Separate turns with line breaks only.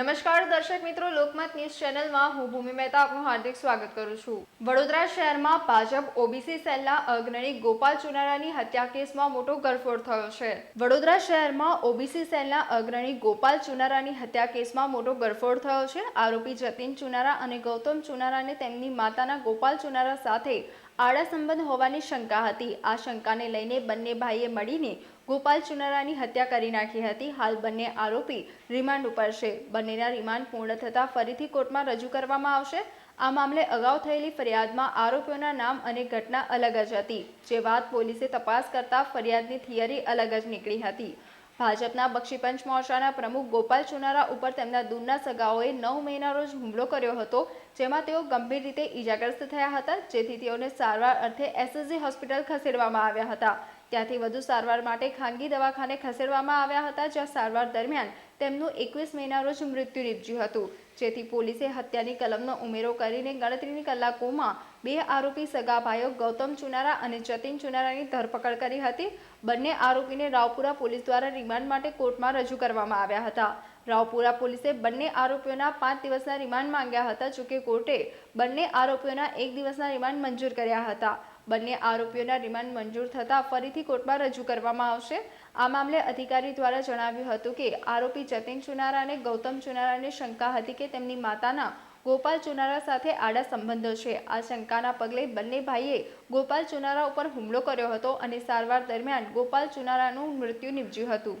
નમસ્કાર દર્શક મિત્રો, લોકમત ન્યૂઝ ચેનલમાં હું ભૂમિ મહેતા આપનું હાર્દિક સ્વાગત કરું છું. વડોદરા શહેરમાં ભાજપ, ઓબીસી સેલના અગ્રણી ગોપાલ ચુનારાની હત્યા કેસમાં મોટો ગરફોડ થયો છે. વડોદરા શહેરમાં ઓબીસી સેલના અગ્રણી ગોપાલ ચુનારાની હત્યા કેસમાં મોટો ગરફોડ થયો છે. આરોપી જતીન ચુનારા અને ગૌતમ ચુનારાને તેમની માતાના ગોપાલ ચુનારા સાથે આડા સંબંધ હોવાની શંકા હતી. આ શંકાને લઈને બંને ભાઈએ મળીને ગોપાલ ચુનારાની હત્યા કરી નાખી હતી. હાલ બંને આરોપી રિમાન્ડ ઉપર છે. બંનેના રિમાન્ડ પૂર્ણ થતાં ફરીથી કોર્ટમાં રજૂ કરવામાં આવશે. આ મામલે અગાઉ થયેલી ફરિયાદમાં આરોપીઓના નામ અને ઘટના અલગ જ હતી. જે વાત પોલીસે તપાસ કરતા ફરિયાદની થિયરી અલગ જ નીકળી હતી. ભાજપના બક્ષીપંચ મોરચાના પ્રમુખ ગોપાલ ચુનારા ઉપર તેમના દૂરના સગાઓએ નવ મેના રોજ હુમલો કર્યો હતો, જેમાં તેઓ ગંભીર રીતે ઈજાગ્રસ્ત થયા હતા, જેથી તેઓને સારવાર અર્થે એસએસજી હોસ્પિટલ ખસેડવામાં આવ્યા હતા. ત્યાંથી વધુ સારવાર માટે ખાનગી દવાખાને ખસેડવામાં આવ્યા હતા, જ્યાં સારવાર દરમિયાન તેમનું એકવીસ મેના રોજ મૃત્યુ નીપજ્યું હતું. જેથી પોલીસે હત્યાની કલમનો ઉમેરો કરીને ગણતરીની કલાકોમાં બે આરોપી સગા ભાઈઓ ગૌતમ ચુનારા અને જતીન ચુનારાની ધરપકડ કરી હતી. બંને આરોપીને રાવપુરા પોલીસ દ્વારા રિમાન્ડ માટે કોર્ટમાં રજૂ કરવામાં આવ્યા હતા. રાવપુરા પોલીસે બંને આરોપીઓના પાંચ દિવસના રિમાન્ડ માંગ્યા હતા, જોકે કોર્ટે બંને આરોપીઓના એક દિવસના રિમાન્ડ મંજૂર કર્યા હતા. બંને આરોપીઓના રિમાન્ડ મંજૂર થતાં ફરીથી કોર્ટમાં રજૂ કરવામાં આવશે. આ મામલે અધિકારી દ્વારા જણાવ્યું હતું કે આરોપી જતીન ચુનારા અને ગૌતમ ચુનારાને શંકા હતી કે તેમની માતાના ગોપાલ ચુનારા સાથે આડા સંબંધો છે. આ શંકાના પગલે બંને ભાઈએ ગોપાલ ચુનારા ઉપર હુમલો કર્યો હતો અને સારવાર દરમિયાન ગોપાલ ચુનારાનું મૃત્યુ નીપજ્યું હતું.